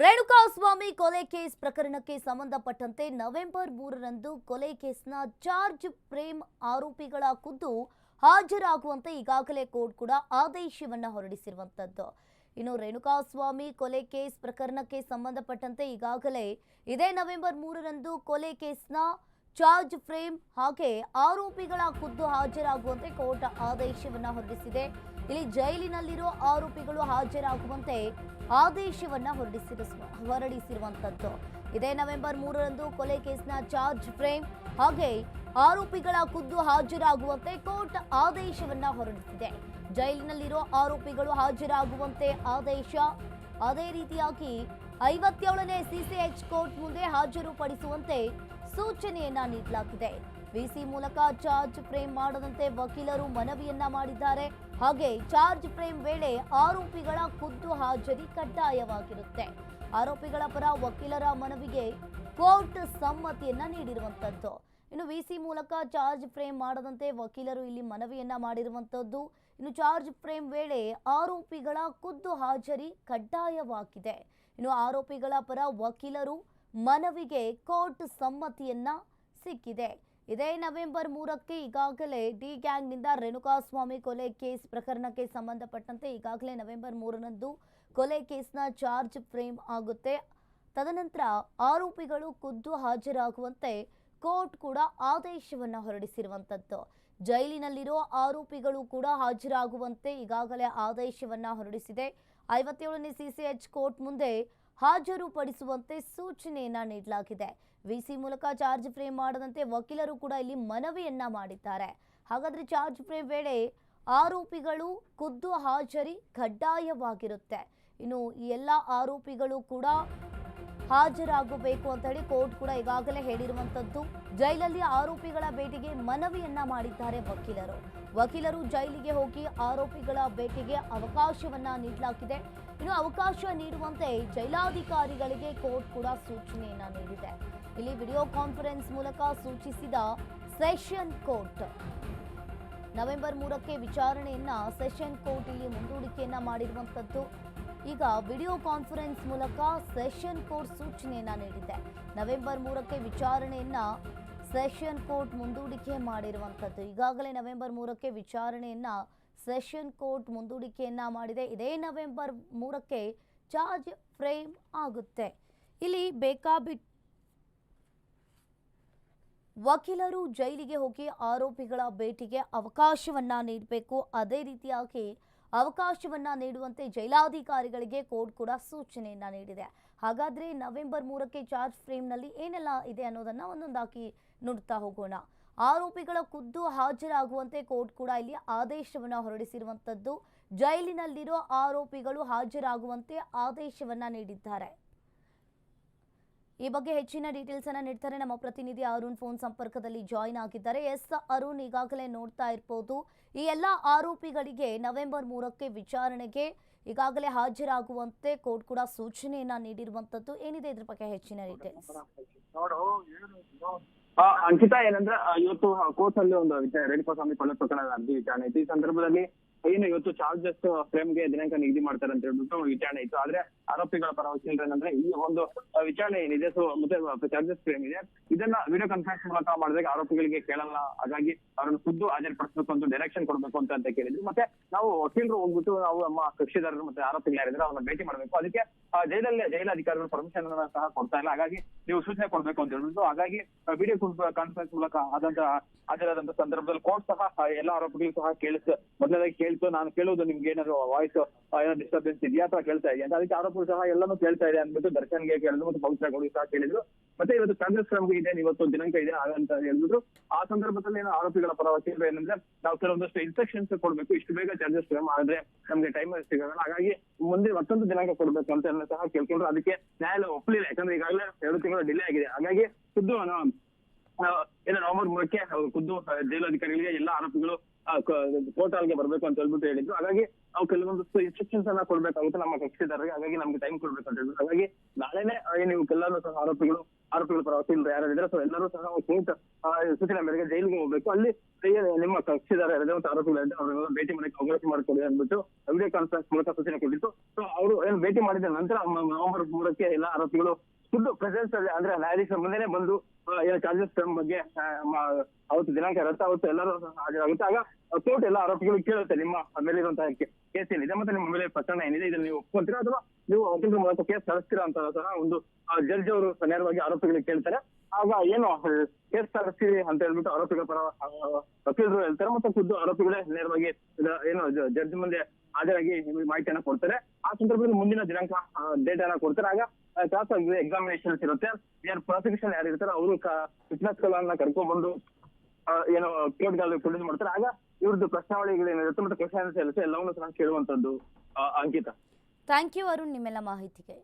ರೇಣುಕಾಸ್ವಾಮಿ ಕೊಲೆ ಕೇಸ್ ಪ್ರಕರಣಕ್ಕೆ ಸಂಬಂಧಪಟ್ಟಂತೆ ನವೆಂಬರ್ ಮೂರರಂದು ಕೊಲೆ ಕೇಸ್ನ ಚಾರ್ಜ್ ಪ್ರೇಮ್ ಆರೋಪಿಗಳ ಖುದ್ದು ಹಾಜರಾಗುವಂತೆ ಈಗಾಗಲೇ ಕೋರ್ಟ್ ಕೂಡ ಆದೇಶವನ್ನು ಹೊರಡಿಸಿರುವಂತದ್ದು. ಇನ್ನು ರೇಣುಕಾಸ್ವಾಮಿ ಕೊಲೆ ಕೇಸ್ ಪ್ರಕರಣಕ್ಕೆ ಸಂಬಂಧಪಟ್ಟಂತೆ ಈಗಾಗಲೇ ಇದೇ ನವೆಂಬರ್ ಮೂರರಂದು ಕೊಲೆ ಕೇಸ್ನ ಚಾರ್ಜ್ ಫ್ರೇಮ್ ಹಾಗೆ ಆರೋಪಿಗಳ ಖುದ್ದು ಹಾಜರಾಗುವಂತೆ ಕೋರ್ಟ್ ಆದೇಶವನ್ನ ಹೊರಡಿಸಿದೆ. ಇಲ್ಲಿ ಜೈಲಿನಲ್ಲಿರೋ ಆರೋಪಿಗಳು ಹಾಜರಾಗುವಂತೆ ಆದೇಶವನ್ನ ಹೊರಡಿಸಿರ ಹೊರಡಿಸಿರುವಂತದ್ದು. ಇದೇ ನವೆಂಬರ್ ಮೂರರಂದು ಕೊಲೆ ಕೇಸ್ನ ಚಾರ್ಜ್ ಫ್ರೇಮ್ ಹಾಗೆ ಆರೋಪಿಗಳ ಖುದ್ದು ಹಾಜರಾಗುವಂತೆ ಕೋರ್ಟ್ ಆದೇಶವನ್ನ ಹೊರಡಿಸಿದೆ. ಜೈಲಿನಲ್ಲಿರೋ ಆರೋಪಿಗಳು ಹಾಜರಾಗುವಂತೆ ಆದೇಶ ಅದೇ ರೀತಿಯಾಗಿ ಐವತ್ತೇಳನೇ ಸಿಸಿಎಚ್ ಕೋರ್ಟ್ ಮುಂದೆ ಹಾಜರುಪಡಿಸುವಂತೆ ಸೂಚನೆಯನ್ನ ನೀಡಲಾಗಿದೆ. ವಿಸಿ ಮೂಲಕ ಚಾರ್ಜ್ ಫ್ರೇಮ್ ಮಾಡದಂತೆ ವಕೀಲರು ಮನವಿಯನ್ನ ಮಾಡಿದ್ದಾರೆ. ಹಾಗೆ ಚಾರ್ಜ್ ಫ್ರೇಮ್ ವೇಳೆ ಆರೋಪಿಗಳ ಖುದ್ದು ಹಾಜರಿ ಕಡ್ಡಾಯವಾಗಿರುತ್ತೆ. ಆರೋಪಿಗಳ ಪರ ವಕೀಲರ ಮನವಿಗೆ ಕೋರ್ಟ್ ಸಮ್ಮತಿಯನ್ನ ನೀಡಿರುವಂತದ್ದು. ಇನ್ನು ವಿಸಿ ಮೂಲಕ ಚಾರ್ಜ್ ಫ್ರೇಮ್ ಮಾಡದಂತೆ ವಕೀಲರು ಇಲ್ಲಿ ಮನವಿಯನ್ನ ಮಾಡಿರುವಂಥದ್ದು ಇನ್ನು ಚಾರ್ಜ್ ಫ್ರೇಮ್ ವೇಳೆ ಆರೋಪಿಗಳ ಖುದ್ದು ಹಾಜರಿ ಕಡ್ಡಾಯವಾಗಿದೆ. ಇನ್ನು ಆರೋಪಿಗಳ ಪರ ವಕೀಲರು ಮನವಿಗೆ ಕೋರ್ಟ್ ಸಮ್ಮತಿಯನ್ನ ಸಿಕ್ಕಿದೆ. ಇದೇ ನವೆಂಬರ್ ಮೂರಕ್ಕೆ ಈಗಾಗಲೇ ಡಿ ಗ್ಯಾಂಗ್ನಿಂದ ರೇಣುಕಾಸ್ವಾಮಿ ಕೊಲೆ ಕೇಸ್ ಪ್ರಕರಣಕ್ಕೆ ಸಂಬಂಧಪಟ್ಟಂತೆ ಈಗಾಗಲೇ ನವೆಂಬರ್ ಮೂರರಂದು ಕೊಲೆ ಕೇಸ್ನ ಚಾರ್ಜ್ ಫ್ರೇಮ್ ಆಗುತ್ತೆ. ತದನಂತರ ಆರೋಪಿಗಳು ಖುದ್ದು ಹಾಜರಾಗುವಂತೆ ಕೋರ್ಟ್ ಕೂಡ ಆದೇಶವನ್ನ ಹೊರಡಿಸಿರುವಂತದ್ದು. ಜೈಲಿನಲ್ಲಿರೋ ಆರೋಪಿಗಳು ಕೂಡ ಹಾಜರಾಗುವಂತೆ ಈಗಾಗಲೇ ಆದೇಶವನ್ನ ಹೊರಡಿಸಿದೆ. ಐವತ್ತೇಳನೇ ಸಿಸಿಎಚ್ ಕೋರ್ಟ್ ಮುಂದೆ ಹಾಜರುಪಡಿಸುವಂತೆ ಸೂಚನೆಯನ್ನ ನೀಡಲಾಗಿದೆ. ವಿಸಿ ಮೂಲಕ ಚಾರ್ಜ್ ಫ್ರೇಮ್ ಮಾಡದಂತೆ ವಕೀಲರು ಕೂಡ ಇಲ್ಲಿ ಮನವಿಯನ್ನ ಮಾಡಿದ್ದಾರೆ. ಹಾಗಾದ್ರೆ ಚಾರ್ಜ್ ಫ್ರೇಮ್ ವೇಳೆ ಆರೋಪಿಗಳು ಖುದ್ದು ಹಾಜರಿ ಕಡ್ಡಾಯವಾಗಿರುತ್ತೆ. ಇನ್ನು ಈ ಎಲ್ಲ ಆರೋಪಿಗಳು ಕೂಡ ಹಾಜರಾಗಬೇಕು ಅಂತ ಹೇಳಿ ಕೋರ್ಟ್ ಕೂಡ ಈಗಾಗಲೇ ಹೇಳಿರುವಂತದ್ದು. ಜೈಲಲ್ಲಿ ಆರೋಪಿಗಳ ಭೇಟಿಗೆ ಮನವಿಯನ್ನ ಮಾಡಿದ್ದಾರೆ ವಕೀಲರು. ವಕೀಲರು ಜೈಲಿಗೆ ಹೋಗಿ ಆರೋಪಿಗಳ ಭೇಟಿಗೆ ಅವಕಾಶವನ್ನ ನೀಡಲಾಗಿದೆ. ಇನ್ನು ಅವಕಾಶ ನೀಡುವಂತೆ ಜೈಲಾಧಿಕಾರಿಗಳಿಗೆ ಕೋರ್ಟ್ ಕೂಡ ಸೂಚನೆಯನ್ನ ನೀಡಿದೆ. ಇಲ್ಲಿ ವಿಡಿಯೋ ಕಾನ್ಫರೆನ್ಸ್ ಮೂಲಕ ಸೂಚಿಸಿದ ಸೆಷನ್ ಕೋರ್ಟ್. ನವೆಂಬರ್ ಮೂರಕ್ಕೆ ವಿಚಾರಣೆಯನ್ನ ಸೆಷನ್ ಕೋರ್ಟ್ ಇಲ್ಲಿ ಮುಂದೂಡಿಕೆಯನ್ನ ಮಾಡಿರುವಂತದ್ದು. ಈಗ ವಿಡಿಯೋ ಕಾನ್ಫರೆನ್ಸ್ ಮೂಲಕ ಸೆಷನ್ ಕೋರ್ಟ್ ಸೂಚನೆಯನ್ನ ನೀಡಿದೆ. ನವೆಂಬರ್ ಮೂರಕ್ಕೆ ವಿಚಾರಣೆಯನ್ನ ಸೆಷನ್ ಕೋರ್ಟ್ ಮುಂದೂಡಿಕೆ ಮಾಡಿರುವಂಥದ್ದು ಈಗಾಗಲೇ ನವೆಂಬರ್ ಮೂರಕ್ಕೆ ವಿಚಾರಣೆಯನ್ನ ಸೆಷನ್ ಕೋರ್ಟ್ ಮುಂದೂಡಿಕೆಯನ್ನ ಮಾಡಿದೆ. ಇದೇ ನವೆಂಬರ್ ಮೂರಕ್ಕೆ ಚಾರ್ಜ್ ಫ್ರೇಮ್ ಆಗುತ್ತೆ. ಇಲ್ಲಿ ಬೇಕಾಬಿಟ್ ವಕೀಲರು ಜೈಲಿಗೆ ಹೋಗಿ ಆರೋಪಿಗಳ ಭೇಟಿಗೆ ಅವಕಾಶವನ್ನ ನೀಡಬೇಕು. ಅದೇ ರೀತಿಯಾಗಿ ಅವಕಾಶವನ್ನ ನೀಡುವಂತೆ ಜೈಲಾಧಿಕಾರಿಗಳಿಗೆ ಕೋರ್ಟ್ ಕೂಡ ಸೂಚನೆಯನ್ನ ನೀಡಿದೆ. ಹಾಗಾದ್ರೆ ನವೆಂಬರ್ ಮೂರಕ್ಕೆ ಚಾರ್ಜ್ ಫ್ರೇಮ್ನಲ್ಲಿ ಏನೆಲ್ಲ ಇದೆ ಅನ್ನೋದನ್ನ ಒಂದೊಂದಾಗಿ ನೋಡ್ತಾ ಹೋಗೋಣ. ಆರೋಪಿಗಳ ಖುದ್ದು ಹಾಜರಾಗುವಂತೆ ಕೋರ್ಟ್ ಕೂಡ ಇಲ್ಲಿ ಆದೇಶವನ್ನ ಹೊರಡಿಸಿರುವಂತದ್ದು. ಜೈಲಿನಲ್ಲಿರೋ ಆರೋಪಿಗಳು ಹಾಜರಾಗುವಂತೆ ಆದೇಶವನ್ನ ನೀಡಿದ್ದಾರೆ. ಈ ಬಗ್ಗೆ ಹೆಚ್ಚಿನ ಡೀಟೇಲ್ಸ್ ಅನ್ನ ನೀಡ್ತಾರೆ ನಮ್ಮ ಪ್ರತಿನಿಧಿ ಅರುಣ್ ಫೋನ್ ಸಂಪರ್ಕದಲ್ಲಿ ಜಾಯಿನ್ ಆಗಿದ್ದಾರೆ. ಎಸ್ ಅರುಣ್ ಈಗಾಗಲೇ ನೋಡ್ತಾ ಇರ್ಬೋದು. ಈ ಎಲ್ಲ ಆರೋಪಿಗಳಿಗೆ ನವೆಂಬರ್ ಮೂರಕ್ಕೆ ವಿಚಾರಣೆಗೆ ಈಗಾಗಲೇ ಹಾಜರಾಗುವಂತೆ ಕೋರ್ಟ್ ಕೂಡ ಸೂಚನೆಯನ್ನ ನೀಡಿರುವಂತದ್ದು. ಏನಿದೆ ಇದ್ರ ಬಗ್ಗೆ ಹೆಚ್ಚಿನ ಡೀಟೇಲ್ಸ್ ಅಂಕಿತಾ ಏನಂದ್ರೆ ಇವತ್ತು ಕೋರ್ಟ್ ಅಲ್ಲಿ ಒಂದು ವಿಚಾರ ರೇಣುಕಾಸ್ವಾಮಿ ಕೊಲೆ ಪ್ರಕರಣದ ಅರ್ಜಿ ವಿಚಾರಣೆ. ಇತ್ತು ಈ ಸಂದರ್ಭದಲ್ಲಿ ಏನು ಇವತ್ತು ಚಾರ್ಜಸ್ ಫ್ರೇಮ್ಗೆ ದಿನಾಂಕ ನಿಗದಿ ಮಾಡ್ತಾರೆ ಅಂತ ಹೇಳ್ಬಿಟ್ಟು ವಿಚಾರಣೆ ಇತ್ತು. ಆದ್ರೆ ಆರೋಪಿಗಳ ಪರ ವಕೀಲರು ಏನಂದ್ರೆ, ಈ ಒಂದು ವಿಚಾರಣೆ ಏನಿದೆ ಸೊ ಮತ್ತೆ ಚಾರ್ಜಸ್ ಫ್ರೇಮ್ ಇದೆ. ಇದನ್ನ ವಿಡಿಯೋ ಕಾನ್ಫರೆನ್ಸ್ ಮೂಲಕ ಮಾಡಿದಾಗ ಆರೋಪಿಗಳಿಗೆ ಕೇಳಲ್ಲ. ಹಾಗಾಗಿ ಅವರನ್ನು ಖುದ್ದು ಹಾಜರುಪಡಿಸಬೇಕು ಅಂತ ಡೈರೆಕ್ಷನ್ ಕೊಡ್ಬೇಕು ಅಂತ ಅಂತ ಕೇಳಿದ್ರು. ಮತ್ತೆ ನಾವು ವಕೀಲರು ಹೋಗ್ಬಿಟ್ಟು ನಾವು ನಮ್ಮ ಕಕ್ಷಿದಾರರು ಮತ್ತೆ ಆರೋಪಿಗಳು ಯಾರಿದ್ರೆ ಅವ್ರನ್ನ ಭೇಟಿ ಮಾಡಬೇಕು. ಅದಕ್ಕೆ ಜೈಲಲ್ಲಿ ಜೈಲ ಅಧಿಕಾರಿಗಳು ಪರ್ಮಿಷನ್ ಸಹ ಕೊಡ್ತಾ ಇಲ್ಲ. ಹಾಗಾಗಿ ನೀವು ಸೂಚನೆ ಕೊಡ್ಬೇಕು ಅಂತ ಹೇಳ್ಬಿಟ್ಟು, ಹಾಗಾಗಿ ವಿಡಿಯೋ ಕಾನ್ಫರೆನ್ಸ್ ಮೂಲಕ ಆದಂತ ಹಾಜರಾದಂತ ಸಂದರ್ಭದಲ್ಲಿ ಕೋರ್ಟ್ ಸಹ ಎಲ್ಲ ಆರೋಪಿಗಳು ಸಹ ಕೇಳಿಸ್ ಮೊದಲನೇದಾಗಿ ಕೇಳ್ತು ನಾನು ಕೇಳೋದು ನಿಮ್ಗೆ ಏನಾದ್ರು ವಾಯ್ಸ್ ಏನೋ ಡಿಸ್ಟರ್ಬೆನ್ಸ್ ಇದೆಯಾ ಅಥವಾ ಕೇಳ್ತಾ ಇದೆಯಾ ಅಂತ. ಅದಕ್ಕೆ ಆರೋಪರು ಸಹ ಎಲ್ಲಾನು ಕೇಳ್ತಾ ಇದೆ ಅಂದ್ಬಿಟ್ಟು ದರ್ಶನ್ಗೆ ಕೇಳಿದ್ರು ಮತ್ತು ಗೌಡಿ ಸಹ ಕೇಳಿದ್ರು. ಮತ್ತೆ ಇವತ್ತು ಕಾಂಗ್ರೆಸ್ ಕ್ರಮಕ್ಕೆ ಇದೆ, ಇವತ್ತು ದಿನಾಂಕ ಇದೆ ಅಂತ ಹೇಳಿದ್ರು. ಆ ಸಂದರ್ಭದಲ್ಲಿ ಏನೋ ಆರೋಪಿಗಳ ಪರ ವಕೀಲರು ಏನಂದ್ರೆ, ನಾವು ಕೆಲವೊಂದಷ್ಟು ಇನ್ಸ್ಟ್ರಕ್ಷನ್ಸ್ ಕೊಡ್ಬೇಕು, ಇಷ್ಟು ಬೇಗ ಚಾರ್ಜಸ್ ಕ್ರಮ ಆದ್ರೆ ನಮ್ಗೆ ಟೈಮ್ ಸಿಗಲ್ಲ. ಹಾಗಾಗಿ ಮುಂದೆ ಮತ್ತೊಂದು ದಿನಾಂಕ ಕೊಡ್ಬೇಕು ಅಂತ ಸಹ ಕೇಳ್ಕೊಂಡ್ರು. ಅದಕ್ಕೆ ನ್ಯಾಯಾಲಯ ಒಪ್ಪಲಿಲ್ಲ ಯಾಕಂದ್ರೆ ಈಗಾಗಲೇ ಎರಡು ತಿಂಗಳು ಡಿಲೇ ಆಗಿದೆ. ಹಾಗಾಗಿ ಖುದ್ದು ನಾನು ಆ, ಏನು ನವೆಂಬರ್ ಮೂರಕ್ಕೆ ಖುದ್ದು ಜೈಲಾಧಿಕಾರಿಗಳಿಗೆ ಎಲ್ಲಾ ಆರೋಪಿಗಳು ಪೋರ್ಟಲ್ಗೆ ಬರಬೇಕು ಅಂತ ಹೇಳ್ಬಿಟ್ಟು ಹೇಳಿದ್ರು. ಹಾಗಾಗಿ ನಾವು ಕೆಲವೊಂದಷ್ಟು ಇನ್ಸ್ಟ್ರಕ್ಷನ್ಸ್ ಅನ್ನ ಕೊಡ್ಬೇಕಾಗುತ್ತೆ ನಮ್ಮ ಕಕ್ಷಿದಾರರಿಗೆ. ಹಾಗಾಗಿ ನಮ್ಗೆ ಟೈಮ್ ಕೊಡ್ಬೇಕು ಅಂತ ಹೇಳಿದ್ರು ಹಾಗಾಗಿ ನಾಳೆನೆ ನೀವು ಕೆಲವರು ಸಹ ಆರೋಪಿಗಳು ಆರೋಪಿಗಳ ಪರ ವಕೀಲರು ಯಾರಿದ್ರೆ ಸೊ ಎಲ್ಲರೂ ಸಹ ಕೋರ್ಟ್ ಸೂಚನೆ ಮೇರೆಗೆ ಜೈಲಿಗೆ ಹೋಗ್ಬೇಕು. ಅಲ್ಲಿ ನಿಮ್ಮ ಕಕ್ಷಿದಾರ ಮತ್ತು ಇದ್ದಾರೆ ಅವರೆಲ್ಲ ಭೇಟಿ ಮಾಡಕ್ಕೆ ಕಾಂಗ್ರೆಸ್ ಮಾಡ್ಕೊಡಿ ಅಂದ್ಬಿಟ್ಟು ವಿಡಿಯೋ ಕಾನ್ಫರೆನ್ಸ್ ಮೂಲಕ ಸೂಚನೆ ಕೊಟ್ಟಿತ್ತು. ಸೊ ಅವರು ಏನು ಭೇಟಿ ಮಾಡಿದ ನಂತರ ನವೆಂಬರ್ ಮೂರಕ್ಕೆ ಎಲ್ಲ ಆರೋಪಿಗಳು ಖುದ್ದು ಪ್ರೆಸೆನ್ಸ್ ಅಂದ್ರೆ ನ್ಯಾಯಾಧೀಶ ಮುಂದೆನೆ ಬಂದು ಏನು ಚಾರ್ಜಸ್ ಬಗ್ಗೆ ಅವತ್ತು ದಿನಾಂಕ ಇರುತ್ತೆ, ಅವತ್ತು ಎಲ್ಲರೂ ಹಾಜರಾಗುತ್ತೆ. ಆಗ ಕೋರ್ಟ್ ಎಲ್ಲ ಆರೋಪಿಗಳು ಕೇಳುತ್ತೆ ನಿಮ್ಮ ಮೇಲೆ ಇರುವಂತಹ ಕೇಸ್ ಏನಿದೆ ಮತ್ತೆ ನಿಮ್ಮ ಮೇಲೆ ಪ್ರಕರಣ ಏನಿದೆ, ಇದನ್ನ ನೀವು ಒಪ್ಕೊಂತೀರಾ ಅಥವಾ ನೀವು ವಕೀಲರ ಮೂಲಕ ಕೇಸ್ ಸಲ್ಲಿಸ್ತೀರಾ ಅಂತ ಒಂದು ಜಡ್ಜ್ ಅವರು ನೇರವಾಗಿ ಆರೋಪಿಗಳಿಗೆ ಕೇಳ್ತಾರೆ. ಆಗ ಏನು ಕೇಸ್ ಸಲ್ಲಿಸ್ತೀವಿ ಅಂತ ಹೇಳ್ಬಿಟ್ಟು ಆರೋಪಿಗಳ ಪರ ವಕೀಲರು ಹೇಳ್ತಾರೆ ಮತ್ತೆ ಖುದ್ದು ಆರೋಪಿಗಳೇ ನೇರವಾಗಿ ಏನು ಜಡ್ಜ್ ಮುಂದೆ ಹಾಜರಾಗಿ ನಿಮಗೆ ಮಾಹಿತಿಯನ್ನ ಕೊಡ್ತಾರೆ. ಆ ಸಂದರ್ಭದಲ್ಲಿ ಮುಂದಿನ ದಿನಾಂಕ ಡೇಟ್ ಅನ್ನ ಕೊಡ್ತಾರೆ. ಆಗ ಕ್ಲಾಸ್ ಎಕ್ಸಾಮಿನೇಷನ್ಸ್ ಇರುತ್ತೆ. ಯಾರು ಪ್ರಾಸಿಕ್ಯೂಷನ್ ಯಾರು ಇರ್ತಾರೆ ಅವರು ಫಿಟ್ನೆಸ್ ಗಳನ್ನ ಕರ್ಕೊಂಡ್ ಏನು ಕೋರ್ಟ್ಗಳಲ್ಲಿ ಪ್ರೊಡ್ಯೂಸ್ ಮಾಡ್ತಾರೆ. ಆಗ ಇವ್ರದ್ದು ಪ್ರಶ್ನಾವಳಿಗಳು ಏನಿರುತ್ತೆ ಮತ್ತೆ ಕ್ವಶನ್ಸ್ ಇರುತ್ತೆ ಎಲ್ಲವನ್ನೂ ಸಹ ಕೇಳುವಂತದ್ದು ಅಂಕಿತ. ಥ್ಯಾಂಕ್ ಯು ಅರುಣ್ ನಿಮ್ಮೆಲ್ಲ ಮಾಹಿತಿಗೆ.